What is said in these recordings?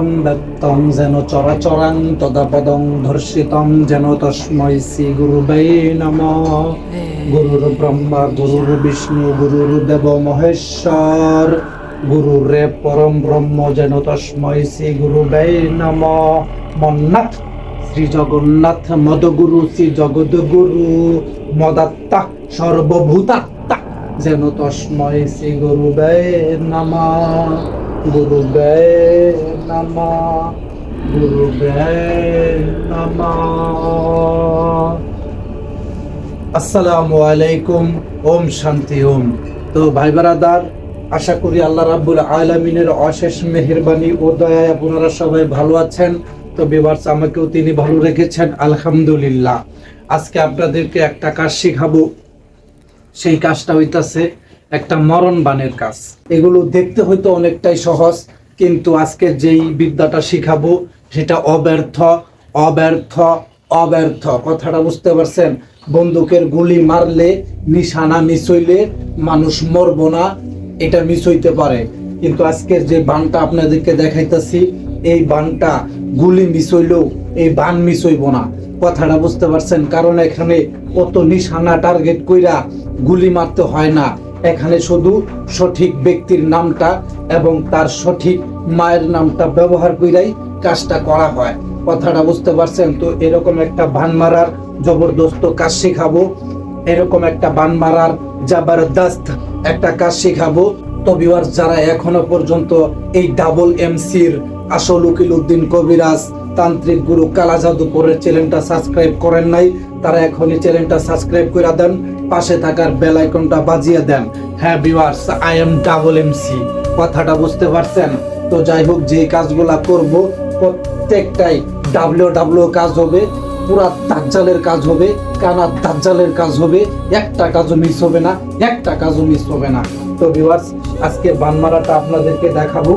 মঙ্গলাকারং দত্তং যেন চরাচরাং তদাপদং ধর্ষিতং যেন তস্মৈ শ্রী গুরুবে নম। গুরুর ব্রহ্মা গুরুর বিষ্ণু গুরুর দেব মহেশ্বর, গুরুরে পরম ব্রহ্ম যেন তস্মৈ শ্রী গুরুবে নম। মন্নাথ শ্রী জগন্নাথ মদগুরু শ্রী জগদ্গুরু মদাত্মা সর্বভূতাত্মা যেন তস্ময় শ্রী গুরুবে নম। গুরুবে নম গুরুবে নম। আসসালামু আলাইকুম, ওম শান্তি ওম। তো ভাই বারাদার, আশা করি আল্লাহ রাব্বুল আলামিনের অশেষ মেহেরবানি ও দয়ায় আপনারা সবাই ভালো আছেন। তো বিভার্স আমাকেও তিনি ভালো রেখেছেন, আলহামদুলিল্লাহ। আজকে আপনাদেরকে একটা কাজ শিখাবো। সেই কাজটা হইতাছে একটা মরণ বানের কাজ। এগুলো দেখতে হয়তো অনেকটাই সহজ কিন্তু আজকে যেই বিদ্যাটা শিখাবো সেটা অব্যর্থ অব্যর্থ অব্যর্থ। কথাটা বুঝতে পারছেন? বন্দুকের গুলি মারলে, নিশানা মিস হইলে মানুষ মরবো না, এটা মিস হইতে পারে। কিন্তু আজকের যে বানটা আপনাদেরকে দেখাইতেছি, এই বানটা গুলি মিস এই বান মিস না। কথাটা বুঝতে পারছেন? কারণ এখানে অত নিশানা টার্গেট কইরা গুলি মারতে হয় না। এখানে শুধু সঠিক ব্যক্তির নামটা এবং তার সঠিক মায়ের নামটা ব্যবহার কইরাই কাজটা করা হয়। কথাটা বুঝতে পারছেন তো? এরকম একটা বান মারার জবরদস্ত কাজ শেখাবো। এরকম একটা বান মারার জাবারদস্ত একটা কাজ শেখাবো। তো ভিউয়ার্স যারা এখনও পর্যন্ত এই ডাবল এমসির আসল উকিল উদ্দিন কবিরাজ, তান্ত্রিক গুরু কালা জাদুপুরের চ্যানেলটা সাবস্ক্রাইব করেন নাই তারা এখনই চ্যানেলটা সাবস্ক্রাইব করে দেন, পাশে থাকার বেল আইকনটা বাজিয়ে দেন। হ্যাঁ viewers I am double MC কথাটা বুঝতে পারছেন? তো যাই হোক যে কাজগুলা করব, প্রত্যেকটাই ডাব্লিউ ডাব্লিউ কাজ হবে, পুরা দাজ্জালের কাজ হবে, কানা দাজ্জালের কাজ হবে, একটা কাজও মিস হবে না, একটা কাজও মিস হবে না। তো ভিউয়ার্স আজকে বানমারাটা আপনাদেরকে দেখাবো,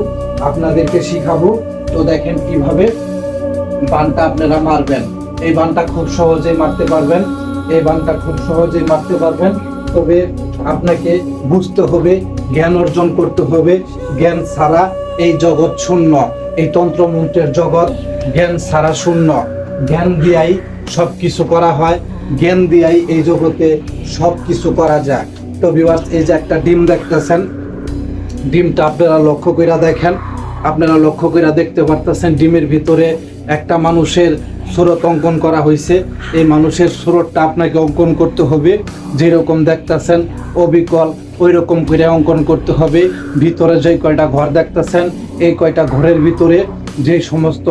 আপনাদেরকে শিখাবো। তো দেখেন কীভাবে বানটা আপনারা মারবেন। এই বানটা খুব সহজেই মারতে পারবেন, এই বানটা খুব সহজেই মারতে পারবেন। তবে আপনাকে বুঝতে হবে, জ্ঞান অর্জন করতে হবে, জ্ঞান ছাড়া এই জগৎ শূন্য। এই তন্ত্রমন্ত্রের জগৎ জ্ঞান ছাড়া শূন্য। জ্ঞান দিয়াই সব কিছু করা হয়, জ্ঞান দিয়াই এই জগতে সব কিছু করা যায়। তো ভিউয়ার্স এই যে একটা ডিম দেখতেছেন, ডিমটা আপনারা লক্ষ্য করে দেখেন। আপনারা লক্ষ্য করে দেখতে পারতেছেন, ডিমের ভিতরে একটা মানুষের স্রোত অঙ্কন করা হয়েছে। এই মানুষের স্রোতটা আপনাকে অঙ্কন করতে হবে। যেরকম দেখতেছেন, অবিকল ওই রকম করে অঙ্কন করতে হবে। ভিতরে যে কয়টা ঘর দেখতেছেন, এই কয়টা ঘরের ভিতরে যে সমস্ত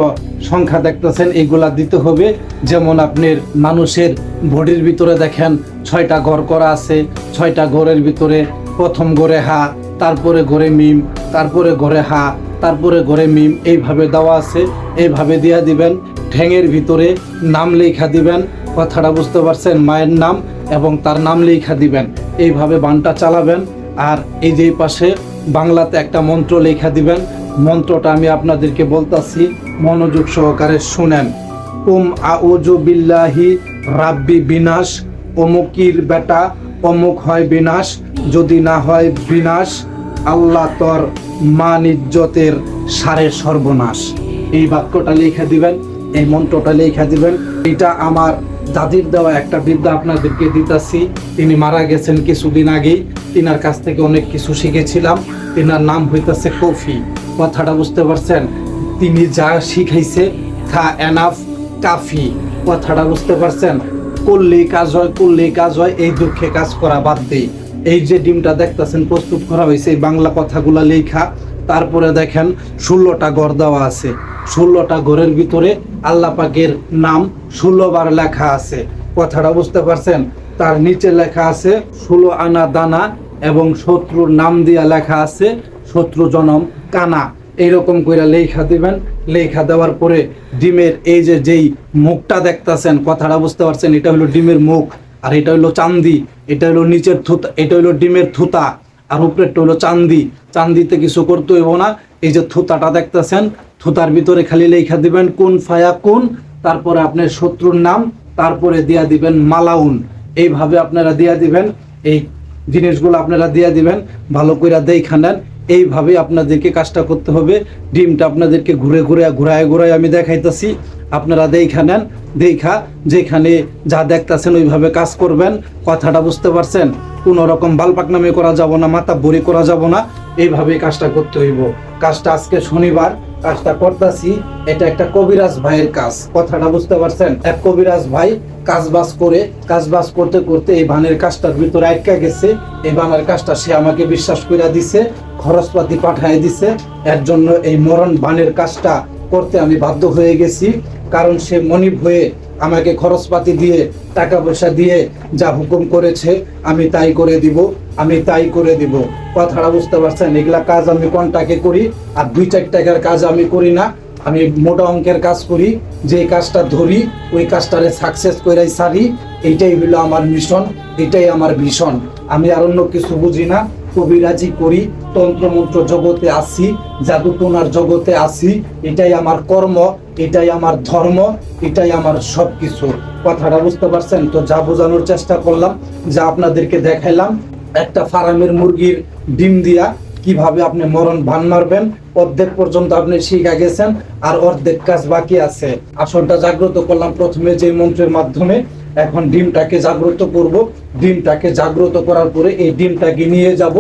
সংখ্যা দেখতেছেন, এগুলা দিতে হবে। যেমন আপনার মানুষের বডির ভিতরে দেখেন, ছয়টা ঘর করা আছে। ছয়টা ঘরের ভিতরে প্রথম ঘরে হা, তারপরে ঘরে মিম, তারপরে ঘরে হা, তারপরে ঘরে মিম, এইভাবে দেওয়া আছে। এইভাবে দিয়া দিবেন। ঠ্যাঙের ভিতরে নাম লেখা দিবেন। কথাটা বুঝতে পারছেন? মায়ের নাম এবং তার নাম লেখা দিবেন। এইভাবে বানটা চালাবেন। আর এই যে পাশে বাংলাতে একটা মন্ত্র লেখা দিবেন। মন্ত্রটা আমি আপনাদেরকে বলতাছি, মনোযোগ সহকারে শুনেন। উম আউজু বিল্লাহি রাব্বি বিনাশ, অমুকির বেটা, অমুক হয় বিনাশ, যদি না হয় বিনাশ, আল্লাহ তোর মান ইজ্জতের সারে সর্বনাশ। এই বাক্যটা লিখে দিবেন এই মন্ত্রটা লিখে দিবেন। এটা আমার দাদির দেওয়া একটা বিদ্যা আপনাদেরকে দিতাছি। তিনি মারা গেছেন কিছুদিন আগেই। তিনার কাছ থেকে অনেক কিছু শিখেছিলাম। তিনার নাম হইতাছে কফি। কথাটা বুঝতে পারছেন? তিনি যা শিখাইছে থা এনাফ কাফি কথাটা বুঝতে পারছেন? করলেই কাজ হয়, করলেই কাজ হয়, এই দুঃখে কাজ করা বাদ দিই। এই যে ডিমটা দেখতেছেন, প্রস্তুত করা হয়েছে এই বাংলা কথাগুলা লেখা। তারপরে দেখেন ষোলোটা গড় দেওয়া আছে। ষোলোটা ঘরের ভিতরে আল্লাহ পাকের নাম ষোলো বার লেখা আছে। কথাটা বুঝতে পারছেন? তার নিচে লেখা আছে, ষোলো আনা দানা এবং শত্রুর নাম দিয়া লেখা আছে, শত্রু জনম কানা। এইরকম করে লেখা দিবেন। লেখা দেওয়ার পরে ডিমের এই যে যেই মুখটা দেখতাছেন, কথাটা বুঝতে পারছেন? এটা হলো ডিমের মুখ, আর এটা হলো চান্দি, এটা হলো নিচের থুতা, এটা হলো ডিমের থুতা। আর উপরে উপরেরটা হলো চান্দি। চান্দিতে কিছু করতে হইব না। এই যে থুতাটা দেখতেছেন, থুতার ভিতরে খালি লেখা দিবেন, কোন ফায়া কোন? তারপরে আপনার শত্রুর নাম, তারপরে দিয়া দিবেন মালাউন। এইভাবে আপনারা দিয়া দিবেন, এই জিনিসগুলো আপনারা দিয়া দিবেন, ভালো করে দেখা নেন। এইভাবে আপনাদেরকে কাজটা করতে হবে। ডিমটা আপনাদেরকে ঘুরে ঘুরে, ঘুরায় ঘুরায় আমি দেখাইতেছি। আপনারা দেখা নেন, দেখা, যেখানে যা দেখতেছেন ওইভাবে কাজ করবেন। কথাটা বুঝতে পারছেন? কোনো রকম বালপাক নামে করা যাব না মাথা বড়ি করা যাব না। এইভাবে কাজটা করতে হইব। কাজটা আজকে শনিবার কাজটা করতেছি, এটা একটা কবিরাজ ভাইয়ের কাজ। কথাটা বুঝতে পারছেন? এক কবিরাজ ভাই কাজ বাজ করে কাজ বাজ করতে করতে এই বানের কাজটার ভিতরে আটকা গেছে। এই বানের কাজটা সে আমাকে বিশ্বাস করে দিছে, খরচপাতি পাঠায় দিছে। এর জন্য এই মরণ বানের কাজটা করতে আমি বাধ্য হয়ে গেছি। কারণ সে মনিব হয়ে আমাকে খরচপাতি দিয়ে টাকা পয়সা দিয়ে যা হুকুম করেছে, আমি তাই করে দিব, আমি তাই করে দিব। কথাটা বুঝতে পারছেন, এগুলা কাজ আমি কন্টাকে করি? আর দুই চার টাকার কাজ আমি করি না। আমি মোটা অঙ্কের কাজ করি, যে কাজটা ধরি, ওই কাজটারে সাকসেস করে সারি। এইটাই হলো আমার মিশন এটাই আমার ভীষণ। আমি আর অন্য কিছু বুঝি না। কবিরাজি করি, তন্ত্রমন্ত্র জগতে আসি, জাদুটোনার জগতে আসি, এটাই আমার কর্ম। এটাই আমার ধর্ম, এটাই আমার সব কিছু কথাটা বুঝতে পারছেন? তো যা বোঝানোর চেষ্টা করলাম, যা আপনাদেরকে দেখাইলাম, একটা ফার্মের মুরগির ডিম দিয়া কীভাবে আপনি মরণ ভান মারবেন, অর্ধেক পর্যন্ত আপনি শিখা গেছেন, আর অর্ধেক কাজ বাকি আছে। আসনটা জাগ্রত করলাম প্রথমে যে মন্ত্রের মাধ্যমে। এখন ডিমটাকে জাগ্রত করব। ডিমটাকে জাগ্রত করার পরে এই ডিমটাকে নিয়ে যাব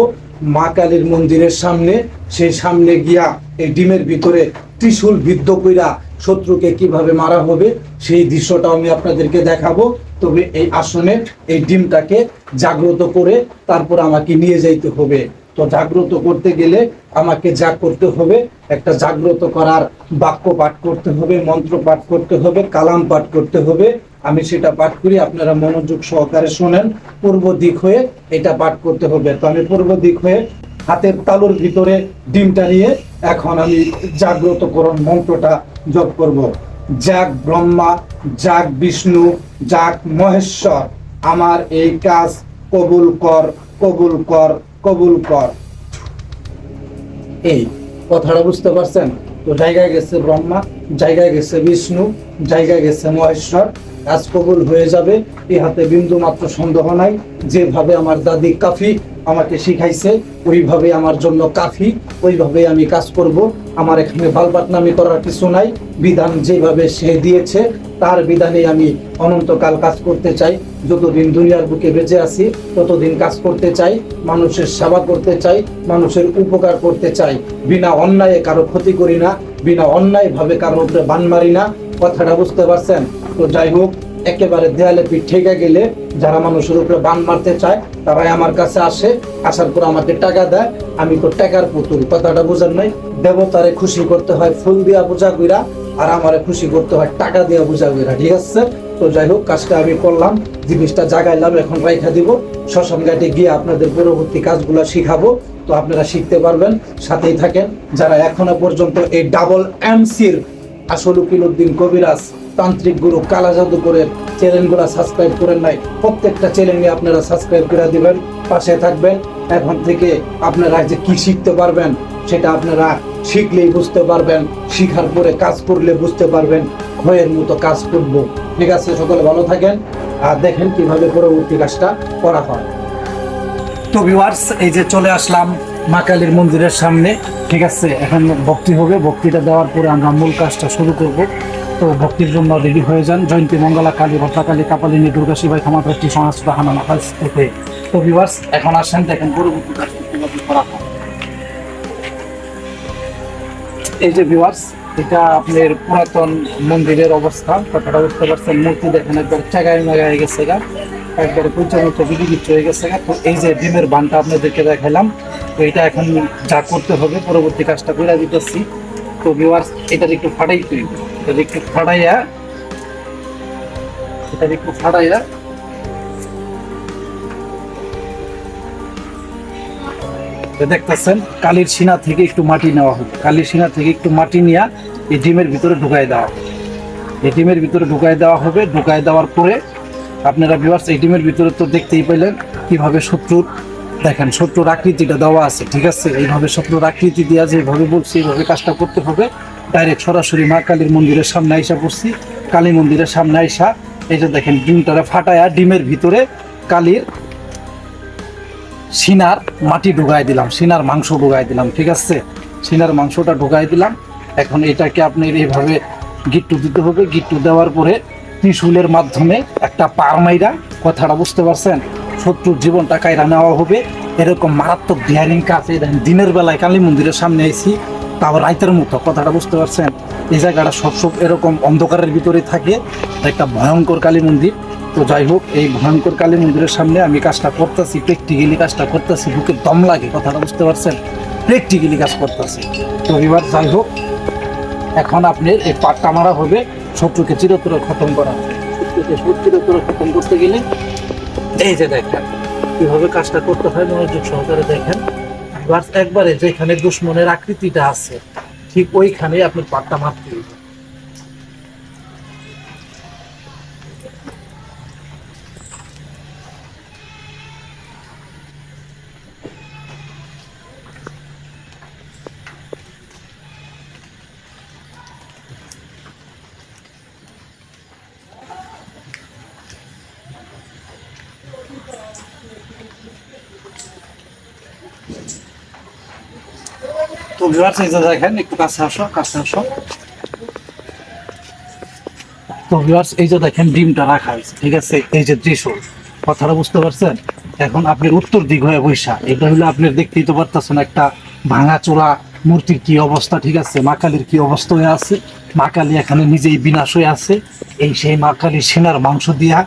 মা কালীর মন্দিরের সামনে। সেই সামনে গিয়া এই ডিমের ভিতরে ত্রিশূল বিদ্ধ কইরা শত্রুকে কীভাবে মারা হবে, সেই দৃশ্যটা আমি আপনাদেরকে দেখাবো। তবে এই আসনে এই ডিমটাকে জাগ্রত করে তারপর আমাকে নিয়ে যাইতে হবে। তো জাগ্রত করতে গেলে আমাকে যা করতে হবে, একটা জাগ্রত করার বাক্য পাঠ করতে হবে, মন্ত্র পাঠ করতে হবে, কালাম পাঠ করতে হবে। আমি সেটা পাঠ করি, আপনারা মনোযোগ সহকারে শোনেন। পূর্ব দিক হয়ে এটা পাঠ করতে হবে। তো আমি পূর্ব দিক হয়ে হাতের তালুর ভিতরে ডিমটা নিয়ে এখন আমি জাগ্রতকরণ মন্ত্রটা জপ করব। যাক ব্রহ্মা, যাক বিষ্ণু, যাক মহেশ্বর, আমার এই কাজ কবুল কর কবুল কর কবুল কর। এই কথাটা বুঝতে পারছেন? তো জায়গায় গেছে ব্রহ্মা, জায়গায় গেছে বিষ্ণু, জায়গায় গেছে মহেশ্বর, কাজ কবুল হয়ে যাবে। এই হাতে বিন্দু মাত্র সন্দেহ নাই, যেভাবে আমার দাদি কাফি আমাকে শিখাইছে, ওইভাবে আমার জন্য কাফি, ওইভাবে আমি কাজ করব। আমার এখানে বালবাটনামি করার কিছু নাই। বিধান যেভাবে সে দিয়েছে, তার বিধানে আমি অনন্তকাল কাজ করতে চাই। যতদিন দুনিয়ার বুকে বেঁচে আছি, ততদিন কাজ করতে চাই, মানুষের সেবা করতে চাই, মানুষের উপকার করতে চাই। বিনা অন্যায়ে কারও ক্ষতি করি না, বিনা অন্যায় ভাবে কারোর উপরে বান মারি না। কথাটা বুঝতে পারছেন? তো যাই হোক একেবারে দেয়ালে পিঠ ঠেকে গেলে যারা মানুষের উপরে বান মারতে চায়, তারাই আমার কাছে আসে, আসার পর আমাকে টাকা দেয়। আমি তো টাকার পুতুল, কথাটা বোঝার নাই? দেবতারে খুশি করতে হয় ফুল দিয়া পূজা কইরা, আর আমারে খুশি করতে হয় টাকা দিয়া পূজা কইরা, ঠিক আছে? তো যাই হোক, কাজটা আমি করলাম, জিনিসটা জাগাইলাম, এখন রাইখা দিব। শ্মশান ঘাটে গিয়ে আপনাদের পরবর্তী কাজগুলো শিখাবো, তো আপনারা শিখতে পারবেন। সাথেই থাকেন, যারা এখনও পর্যন্ত এই ডাবল এমসির আসল উকিলউদ্দিন কবিরাজ তান্ত্রিক গুরু কালা জাদুকরের চ্যানেলগুলো সাবস্ক্রাইব করেন নাই, প্রত্যেকটা চ্যানেলে আপনারা সাবস্ক্রাইব করে দিবেন, পাশে থাকবেন, এখন থেকে আপনারা যে কি শিখতে পারবেন সেটা আপনারা শিখলেই বুঝতে পারবেন, শিখার পরে কাজ করলে বুঝতে পারবেন ভয়ের মতো কাজ করব। ঠিক আছে, সকলে ভালো থাকেন, আর দেখেন কীভাবে পরবর্তী কাজটা করা হয়। তো ভিউয়ার্স এই যে চলে আসলাম মা কালীর মন্দিরের সামনে, ঠিক আছে, এখন ভক্তি হবে, ভক্তিটা দেওয়ার পরে আমরা মূল কাজটা শুরু করব। তো ভক্তির জন্য রেডি হয়ে যান। জয়ন্তী মঙ্গলা, কালী ভদ্রাকালী কাপালিনী, দুর্গা শিবাই ক্ষমাপ্রার্থী সমাজ হানা নাকাজ থেকে তো ভিউয়ার্স এখন আসেন, দেখেন করা হয়। এই যে ভিউয়ার্স এটা আপনার পুরাতন মন্দিরের অবস্থা। কথাটা বুঝতে পারছেন, মূর্তি দেখেন, একবার চাগায় মাগায় গেছে গা। একবারে কুচানো তো বিলি বিচ্ছ হয়ে গেছে গা। তো এই যে ডিমের বানটা আপনাদেরকে দেখালাম, তো এটা এখন যা করতে হবে, পরবর্তী কাজটা করে দিতেছি। তো ভিউয়ার্স এটার একটু ফাটাই তুই দেখতেছেন, কালির সিনা থেকে একটু মাটি নেওয়া হবে কালির সিনা থেকে একটু মাটি নিয়ে এই ডিমের ভিতরে ঢুকাই দেওয়া হবে এই ভিতরে ঢুকাই দেওয়া হবে। ঢুকাই দেওয়ার পরে আপনারা ভিউয়ার্স এই ভিতরে তো দেখতেই পেলেন কীভাবে শত্রুর দেখেন, শত্রুর আকৃতিটা দেওয়া আছে, ঠিক আছে? এইভাবে শত্রুর আকৃতি দেওয়া যেভাবে বলছি, এইভাবে কাজটা করতে হবে। ডাইরেক্ট সরাসরি মা কালীর মন্দিরের সামনে আইসা পড়ছি। কালী মন্দিরের সামনে আইসা, এই যে দেখেন, ডিমটারে ফাটায়া ডিমের ভিতরে কালীর সিনার মাটি ঢুকাই দিলাম, সিনার মাংস ঢুকাই দিলাম, ঠিক আছে? সিনার মাংসটা ঢুকাই দিলাম। এখন এটাকে আপনি এইভাবে গিট্টু দিতে হবে। গিট্টু দেওয়ার পরে ত্রিশুলের মাধ্যমে একটা পার মাইরা, কথাটা বুঝতে পারছেন? শত্রুর জীবনটা কায়রা নেওয়া হবে। এরকম মারাত্মক ডিয়ারিং কাজ দিনের বেলায় কালী মন্দিরের সামনে আইছি, তাও রাইতের মতো, কথাটা বুঝতে পারছেন? এই জায়গাটা সব সব এরকম অন্ধকারের ভিতরে থাকে একটা ভয়ঙ্কর কালী মন্দির। তো যাই হোক, এই ভয়ঙ্কর কালী মন্দিরের সামনে আমি কাজটা করতেছি প্র্যাকটিক্যালি কাজটা করতেছি, বুকে দম লাগে, কথাটা বুঝতে পারছেন? প্র্যাকটিক্যালি কাজ করতেছি। তো এবার যাই হোক, এখন আপনি এই পাটটা মারা হবে, শত্রুকে চিরতরে খতম করা। হবে শত্রুকে চিরতরে খতম করতে গেলে এই যে দেখেন, কীভাবে কাজটা করতে হয় মনোযোগ সহকারে দেখেন। একবারে যেখানে দুশ্মনের আকৃতিটা আছে, ঠিক ওইখানে আপনি পাটটা মারতে তো ভিউয়ার্স, এই যে দেখেন, একটু কাছে আসো কাছে আসো। তো ভিউয়ার্স, এই যে দেখেন, ডিমটা রাখা হয়েছে, ঠিক আছে? এই যে ত্রিশূল, কথাটা বুঝতে পারছেন? এখন আপনার উত্তর দিক হয়ে বৈশা, এটা হলো আপনার দেখতেই তো পারতেছেন একটা ভাঙা চোরা মূর্তির কি অবস্থা, ঠিক আছে? মা কালীর কি অবস্থা হয়ে আছে? মা কালী এখানে নিজেই বিনাশ হয়ে আছে। এই সেই মা কালীর সেনার মাংস দিয়া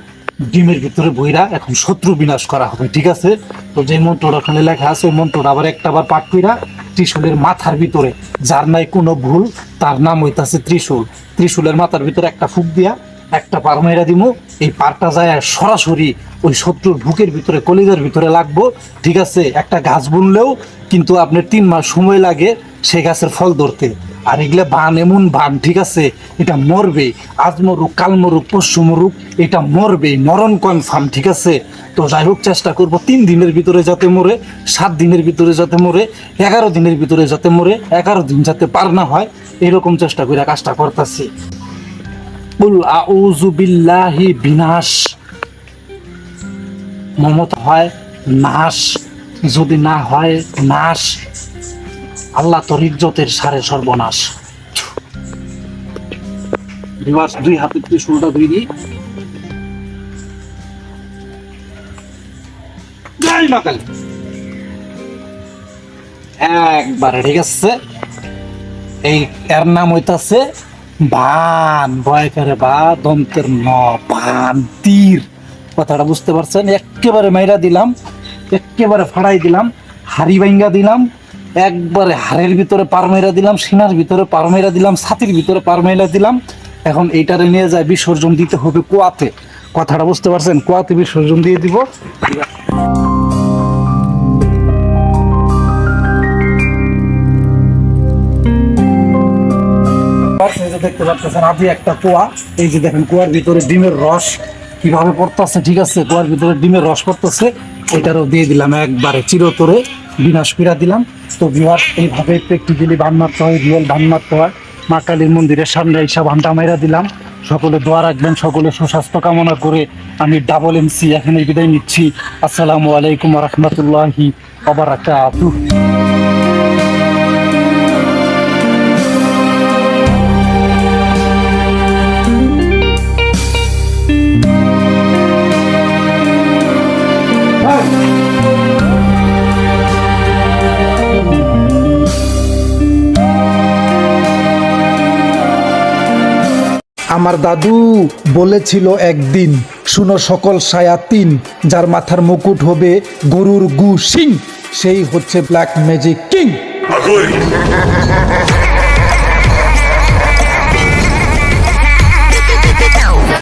ডিমের ভিতরে বইরা এখন শত্রু বিনাশ করা হবে, ঠিক আছে? তো যে মন্ত্রটা ওখানে লেখা আছে, ওই মন্ত্রটা আবার একটা আবার পাঠ কইরা ত্রিশূলের মাথার ভিতরে, যার নাই কোনো ভুল, তার নাম হইতাছে ত্রিশুল। ত্রিশুলের মাথার ভিতরে একটা ফুক দিয়া, একটা পার মেরা দিমু, এই পারটা যায় সরাসরি ওই শত্রুর ভুকের ভিতরে, কলিজার ভিতরে লাগবো। ঠিক আছে, একটা গাছ বুনলেও কিন্তু আপনার তিন মাস সময় লাগে সেই গাছের ফল ধরতে। আর এগুলা বান, এমন বান, ঠিক আছে? এটা মরবে। আজ মরুক, কাল মরুক, পরশু মরুক, এটা মরবে। মরণ কনফার্ম ঠিক আছে? তো যাই হোক, চেষ্টা করব তিন দিনের ভিতরে যাতে মরে, সাত দিনের ভিতরে যাতে মরে, এগারো দিনের ভিতরে যাতে মরে, এগারো দিন যাতে পার না হয়, এরকম চেষ্টা করে কাজটা করতেছি। বিল্লাহি বিনাশ। মমত হয়, নাশ। যদি না হয়, নাশ। আল্লাহ তোর ইজ্জতের সারে সর্বনাশ। রিভার্স দুই হাতে ত্রিশুলটা ধুই দিই। একবারে, ঠিক আছে? এই এর নাম হইতাছে বান বয়কারে বা, দন্তের ন, বান, তীর। কথাটা বুঝতে পারছেন? একেবারে মাইরা দিলাম, একেবারে ফাড়াই দিলাম, হাড়ি ভাঙ্গা দিলাম একবারে হাড়ের ভিতরে পার মাইরা দিলাম সিনার ভিতরে পার মাইরা দিলাম, ছাতির ভিতরে পার মাইরা দিলাম। এখন এইটারে নিয়ে যায় বিসর্জন দিতে হবে কুয়াতে। কথাটা বুঝতে পারছেন? কুয়াতে বিসর্জন দিয়ে দিব। দেখতে পাচ্ছেন, আদি একটা কুয়া। এই যে দেখেন, কুয়ার ভিতরে ডিমের রস কীভাবে পড়তেছে, ঠিক আছে? কুয়ার ভিতরে ডিমের রস পড়তেছে, এটারও দিয়ে দিলাম একবারে চিরতরে। বিনাশ পীড়া দিলাম। তো বিহার এইভাবে প্র্যাকটিক্যালি বান মারতে হয় রিয়েল বান মারতে হয়। মা কালীর মন্দিরের সামনে এইসব আন্ডা মাইরা দিলাম। সকলে দোয়া রাখবেন, সকলে সুস্বাস্থ্য কামনা করে আমি ডাবল এমসি এখানে বিদায় নিচ্ছি। আসসালামু আলাইকুম রহমতুল্লাহি আবরাকাতুহ আমার দাদু বলেছিল একদিন, শুনো সকল সায়া তিন যার মাথার মুকুট হবে গরুর গু সিং, সেই হচ্ছে ব্ল্যাক ম্যাজিক কিং